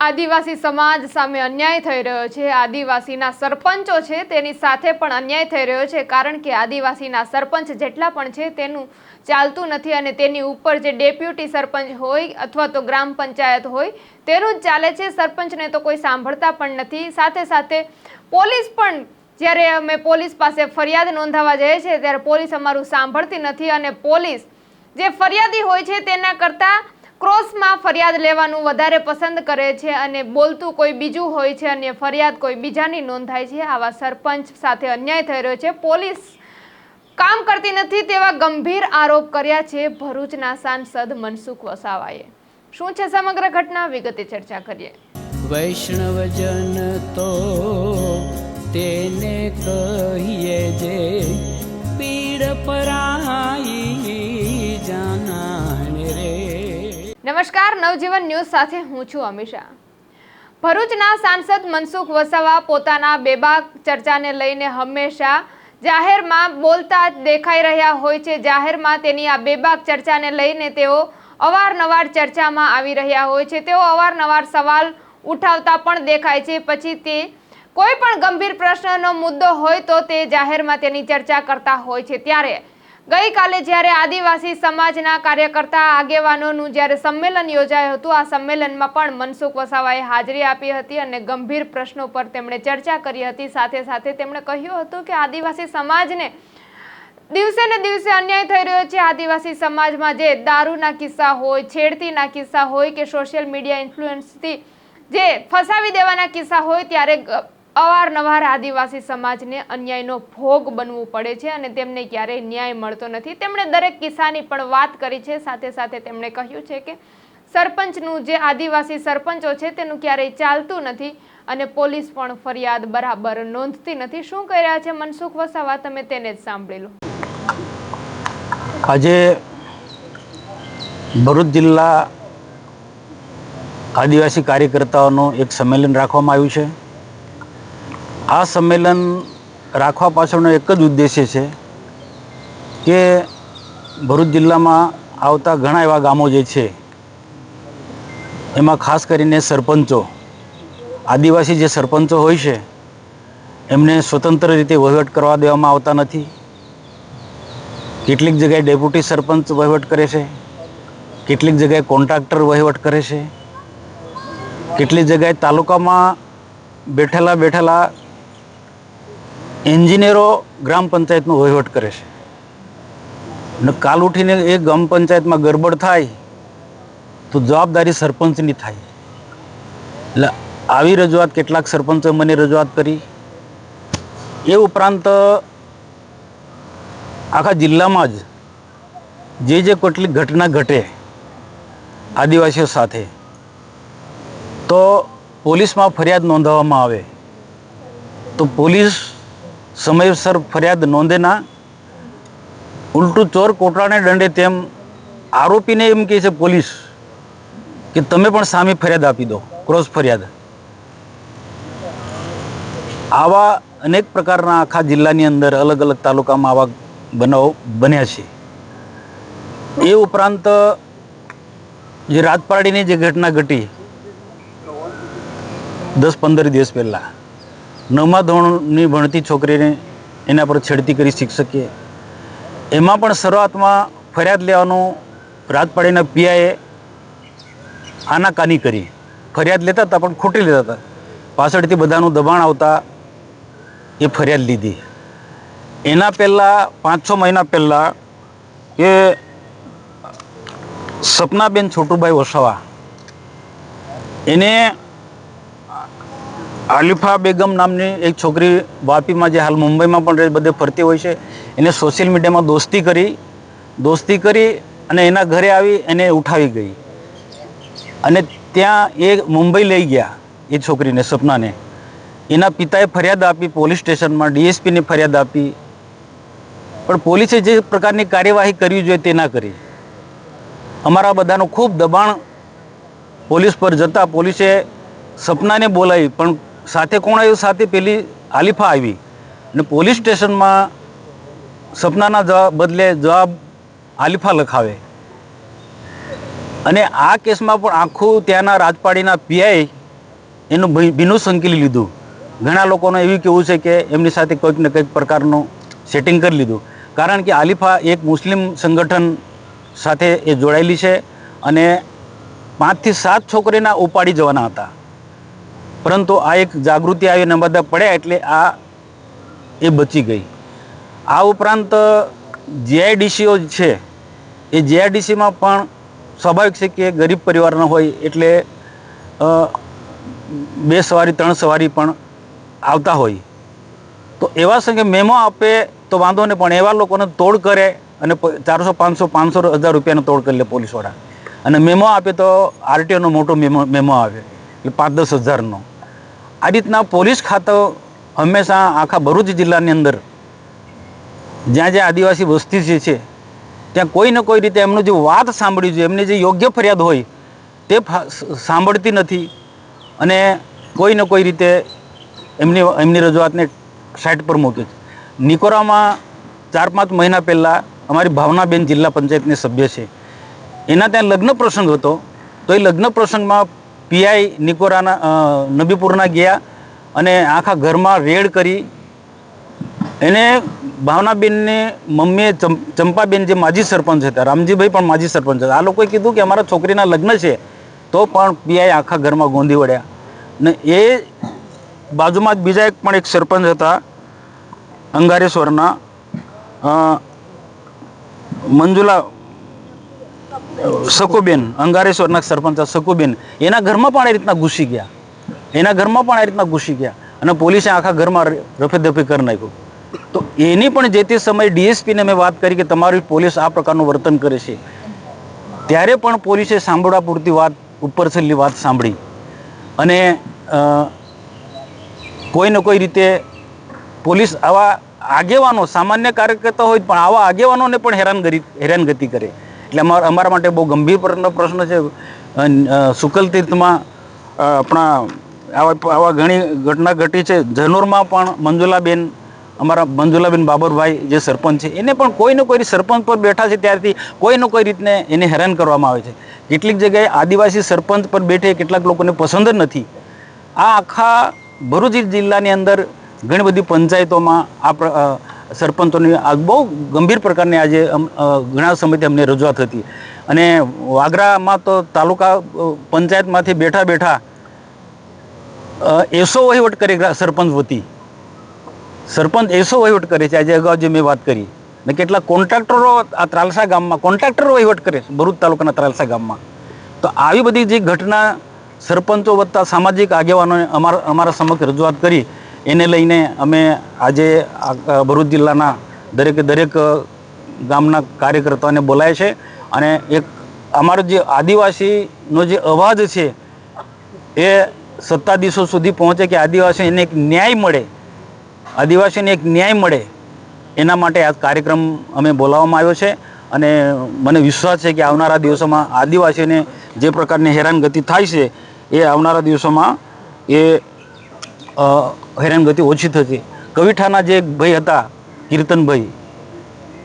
આદિવાસી સમાજ સામે અન્યાય થઈ રહ્યો છે. આદિવાસીના સરપંચો છે, તેની સાથે પણ અન્યાય થઈ રહ્યો છે, કારણ કે આદિવાસીના સરપંચ જેટલા પણ છે, તેનું ચાલતું નથી અને તેની ઉપર જે ડેપ્યુટી સરપંચ હોય અથવા તો ગ્રામ પંચાયત હોય, તેનું જ ચાલે છે. સરપંચને તો કોઈ સાંભળતા પણ નથી. સાથે સાથે પોલીસ પણ જ્યારે અમે પોલીસ પાસે ફરિયાદ નોંધાવા જઈએ છીએ, ત્યારે પોલીસ અમારું સાંભળતી નથી અને પોલીસ જે ફરિયાદી હોય છે, તેના કરતાં ક્રોસમાં ફરિયાદ લેવાનું વધારે પસંદ કરે છે અને બોલતું કોઈ બીજું હોય છે અને ફરિયાદ કોઈ બીજાની નોંધાય છે. આવા સરપંચ સાથે અન્યાય થઈ રહ્યો છે. પોલીસ કામ કરતી નથી તેવા ગંભીર આરોપ કર્યા છે ભરૂચના સાંસદ મનસુખ વસાવાએ. શું છે સમગ્ર ઘટના? વિગતે ચર્ચા કરીએ. વૈષ્ણવજન તો તેને કહીએ જે પીડ પરાઈ નમસ્કાર, નવજીવન ન્યૂઝ સાથે હું છું અમિશા ભરૂચના સાંસદ મનસુખ વસાવા પોતાના બેબાક ચર્ચાને લઈને હંમેશા જાહેરમાં બોલતા દેખાઈ રહ્યા હોય છે. જાહેરમાં તેની આ બેબાક ચર્ચાને લઈને તેઓ અવારનવાર ચર્ચામાં આવી રહ્યા હોય છે. તેઓ અવારનવાર સવાલ ઉઠાવતા પણ દેખાય છે. પછી તે કોઈ પણ ગંભીર પ્રશ્નનો મુદ્દો હોય તો તે જાહેરમાં તેની ચર્ચા કરતા હોય છે. ત્યારે ગઈકાલે જ્યારે આદિવાસી સમાજના કાર્યકર્તા આગેવાનોનું જ્યારે સંમેલન યોજાયું હતું, આ સંમેલનમાં પણ મનસુખ વસાવાએ હાજરી આપી હતી અને ગંભીર પ્રશ્નો પર તેમણે ચર્ચા કરી હતી. સાથે સાથે તેમણે કહ્યું હતું કે આદિવાસી સમાજને દિવસે ને દિવસે અન્યાય થઈ રહ્યો છે. આદિવાસી સમાજમાં જે દારૂના કિસ્સા હોય, છેડતીના કિસ્સા હોય કે સોશિયલ મીડિયા ઇન્ફ્લુઅન્સથી જે ફસાવી દેવાના કિસ્સા હોય, ત્યારે અવારનવાર આદિવાસી સમાજને અન્યાયનો ભોગ બનવું પડે છે અને તેમને ક્યારેય ન્યાય મળતો નથી. તેમણે દરેક કિસ્સાની પણ વાત કરી છે. સાથે સાથે તેમણે કહ્યું છે કે સરપંચનું જે આદિવાસી સરપંચો છે તેનું ક્યારેય ચાલતું નથી અને પોલીસ પણ ફરિયાદ બરાબર નોંધતી નથી. શું કહી રહ્યા છે મનસુખ વસાવા? તમે તેને જ સાંભળી લો. આજે ભરૂચ જિલ્લા આદિવાસી કાર્યકર્તાઓનું એક સંમેલન રાખવામાં આવ્યું છે. આ સંમેલન રાખવા પાછળનો એક જ ઉદ્દેશ્ય છે કે ભરૂચ જિલ્લામાં આવતા ઘણા એવા ગામો જે છે, એમાં ખાસ કરીને સરપંચો, આદિવાસી જે સરપંચો હોય છે, એમને સ્વતંત્ર રીતે વહીવટ કરવા દેવામાં આવતા નથી. કેટલીક જગ્યાએ ડેપ્યુટી સરપંચ વહીવટ કરે છે, કેટલીક જગ્યાએ કોન્ટ્રાક્ટર વહીવટ કરે છે, કેટલીક જગ્યાએ તાલુકામાં બેઠેલા બેઠેલા એન્જિનિયરો ગ્રામ પંચાયતનો વહીવટ કરે છે. અને કાલ ઉઠીને એ ગ્રામ પંચાયતમાં ગરબડ થાય, તો જવાબદારી સરપંચની થાય. એટલે આવી રજૂઆત કેટલાક સરપંચોએ મને રજૂઆત કરી. એ ઉપરાંત આખા જિલ્લામાં જ જે જે કેટલીક ઘટના ઘટે આદિવાસીઓ સાથે, તો પોલીસમાં ફરિયાદ નોંધાવવામાં આવે. તો પોલીસ સમયસર ફરિયાદ નોંધે ના ઉલટું ચોર કોટરાને દંડે તેમ આરોપીને એમ કહે છે પોલીસ કે તમે પણ સામે ફરિયાદ આપી દો, ક્રોસ ફરિયાદ. આવા અનેક પ્રકારના આખા જિલ્લાની અંદર અલગ અલગ તાલુકામાં આવા બનાવ બન્યા છે. એ ઉપરાંત જે રાતપાડીની જે ઘટના ઘટી દસ પંદર દિવસ પહેલાં નવમા ધોરણની ભણતી છોકરીને એના પર છેડતી કરી શિક્ષકે એમાં પણ શરૂઆતમાં ફરિયાદ લેવાનું રાજપાડીના પીઆઈએ આનાકાની કરી. ફરિયાદ લેતા હતા પણ ખોટી લેતા હતા. પાછળથી બધાનું દબાણ આવતા એ ફરિયાદ લીધી. એના પહેલાં પાંચ છ મહિના પહેલાં એ સપનાબેન છોટુભાઈ વસાવા એને આલિફા બેગમ નામની એક છોકરી વાપીમાં જે હાલ મુંબઈમાં પણ બધે ફરતી હોય છે. એને સોશિયલ મીડિયામાં દોસ્તી કરી દોસ્તી કરી અને એના ઘરે આવી એને ઉઠાવી ગઈ. અને ત્યાં એ મુંબઈ લઈ ગયા, એ છોકરીને, સપનાને. એના પિતાએ ફરિયાદ આપી પોલીસ સ્ટેશનમાં, ડીએસપીને ફરિયાદ આપી. પણ પોલીસે જે પ્રકારની કાર્યવાહી કરવી જોઈએ તે ના કરી. અમારા બધાનું ખૂબ દબાણ પોલીસ પર જતાં પોલીસે સપનાને બોલાવી, પણ સાથે કોણ આવ્યું? સાથે પેલી આલિફા આવી. અને પોલીસ સ્ટેશનમાં સપનાના જવાબ બદલે જવાબ આલિફા લખાવે. અને આ કેસમાં પણ આખું ત્યાંના રાજપાડીના પીઆઈ એનું ભીનું સંકેલી લીધું. ઘણા લોકોનું એવું કેવું છે કે એમની સાથે કોઈક ને કંઈક પ્રકારનું સેટિંગ કરી લીધું. કારણ કે આલિફા એક મુસ્લિમ સંગઠન સાથે એ જોડાયેલી છે અને પાંચથી સાત છોકરીના ઉપાડી જવાના હતા. પરંતુ આ એક જાગૃતિ આવી અને બધા પડ્યા એટલે આ એ બચી ગઈ. આ ઉપરાંત, જીઆઈડીસીઓ છે, એ જીઆઈડીસીમાં પણ સ્વાભાવિક છે કે ગરીબ પરિવારના હોય એટલે બે સવારી, ત્રણ સવારી પણ આવતા હોય. તો એવા સંગે મેમો આપે તો વાંધો નહીં, પણ એવા લોકોને તોડ કરે અને ચારસો, પાંચસો પાંચસો હજાર રૂપિયાનો તોડ કરી લે પોલીસવાળા. અને મેમો આપે તો આરટીઓનો મોટો મેમો મેમો આવે. એટલે પાંચ દસ હજારનો. આ રીતના પોલીસ ખાતું હંમેશા આખા ભરૂચ જિલ્લાની અંદર જ્યાં જ્યાં આદિવાસી વસ્તી જે છે, ત્યાં કોઈ ને કોઈ રીતે એમનું જે વાત સાંભળ્યું જોઈએ, એમની જે યોગ્ય ફરિયાદ હોય, તે સાંભળતી નથી અને કોઈ ને કોઈ રીતે એમની એમની રજૂઆતને સાઈડ પર મૂકે છે. નિકોરામાં ચાર પાંચ મહિના પહેલાં અમારી ભાવનાબેન જિલ્લા પંચાયતની સભ્ય છે. એના ત્યાં લગ્ન પ્રસંગ હતો. તો એ લગ્ન પ્રસંગમાં પીઆઈ નિકોરાના નબીપુરના ગયા અને આખા ઘરમાં રેડ કરી. એને ભાવનાબેનની મમ્મીએ ચંપાબેન જે માજી સરપંચ હતા, રામજીભાઈ પણ માજી સરપંચ હતા. આ લોકોએ કીધું કે અમારા છોકરીના લગ્ન છે, તો પણ પીઆઈ આખા ઘરમાં ગોંધી વળ્યા. ને એ બાજુમાં જ બીજા એક પણ એક સરપંચ હતા, અંગારેશ્વરના મંજુલા સકુબેન અંગારેશ્વરના સરપંચ સકુબેન એના ઘરમાં પણ આ રીતના ઘૂસી ગયા. એના ઘરમાં પણ આ રીતના ઘૂસી ગયા અને પોલીસે આખા ઘરમાં રફેદફે કરી નાખ્યું. તો એની પણ જે તે સમયે ડીએસપીને મેં વાત કરી કે તમારી પોલીસ આ પ્રકારનું વર્તન કરે છે. ત્યારે પણ પોલીસે સાંભળવા પૂરતી વાત ઉપર છેલ્લી વાત સાંભળી. અને કોઈ ને કોઈ રીતે પોલીસ આવા આગેવાનો, સામાન્ય કાર્યકર્તા હોય પણ આવા આગેવાનોને પણ હેરાનગતિ હેરાનગતિ કરે. એટલે અમારા અમારા માટે બહુ ગંભીર પ્રશ્ન છે. શુકલ તીર્થમાં આપણા, આવા આવા ઘણી ઘટના ઘટી છે. જનોરમાં પણ મંજુલાબેન, અમારા મંજુલાબેન બાબરભાઈ જે સરપંચ છે, એને પણ કોઈ ને કોઈ સરપંચ પર બેઠા છે ત્યારથી કોઈ ને કોઈ રીતને એને હેરાન કરવામાં આવે છે. કેટલીક જગ્યાએ આદિવાસી સરપંચ પર બેઠે કેટલાક લોકોને પસંદ જ નથી. આ આખા ભરૂચ જિલ્લાની અંદર ઘણી બધી પંચાયતોમાં આ સરપંચોની આ બહુ ગંભીર પ્રકારની આજે ઘણા સમયથી અમને રજૂઆત હતી. અને વાગરામાં તો તાલુકા પંચાયતમાંથી બેઠા બેઠા એસો વહીવટ કરે સરપંચ વતી. સરપંચ એસો વહીવટ કરે છે. આજે અગાઉ જે મેં વાત કરી. ને કેટલાક કોન્ટ્રાક્ટરો આ ત્રાલસા ગામમાં, કોન્ટ્રાક્ટરો વહીવટ કરે છે, ભરૂચ તાલુકાના ત્રાલસા ગામમાં. તો આવી બધી જે ઘટના સરપંચો વત્તા સામાજિક આગેવાનોને અમારા અમારા સમક્ષ રજૂઆત કરી. એને લઈને અમે આજે ભરૂચ જિલ્લાના દરેકે દરેક ગામના કાર્યકર્તાઓને બોલાય છે અને એક અમારો જે આદિવાસીનો જે અવાજ છે એ સત્તાધીશો સુધી પહોંચે કે આદિવાસીને એક ન્યાય મળે, આદિવાસીને એક ન્યાય મળે, એના માટે આ કાર્યક્રમ અમે બોલાવવામાં આવ્યો છે અને મને વિશ્વાસ છે કે આવનારા દિવસોમાં આદિવાસીને જે પ્રકારની હેરાનગતિ થાય છે એ આવનારા દિવસોમાં એ હેરાનગતિ ઓછી થતી. કવિઠાના જે ભાઈ હતા, કીર્તનભાઈ,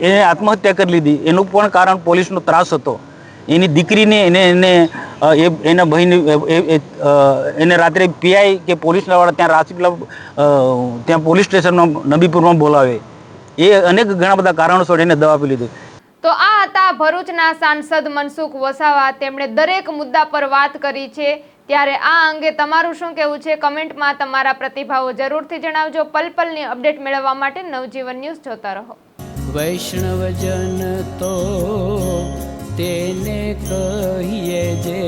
એને આત્મહત્યા કરી લીધી. એનું પણ કારણ પોલીસનો ત્રાસ હતો. એની દીકરીને એને એને એ, એના ભાઈને એને રાત્રે પીઆઈ કે પોલીસવાળા ત્યાં રાજપીપળા ત્યાં પોલીસ સ્ટેશનમાં, નબીપુરમાં બોલાવે. એ અનેક ઘણા બધા કારણોસર એને દવા આપી લીધી. તો આ હતા ભરૂચના સાંસદ મનસુખ વસાવા. તેમણે દરેક મુદ્દા પર વાત કરી છે. ત્યારે આ અંગે તમારું શું કહેવું છે? કમેન્ટમાં તમારા પ્રતિભાવો જરૂરથી જણાવજો. પલ પલની અપડેટ મેળવવા માટે નવજીવન ન્યૂઝ જોતા રહો. વૈષ્ણવજન તો તેને કહીએ જે,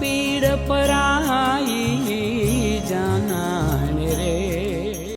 પીડ પરાઈ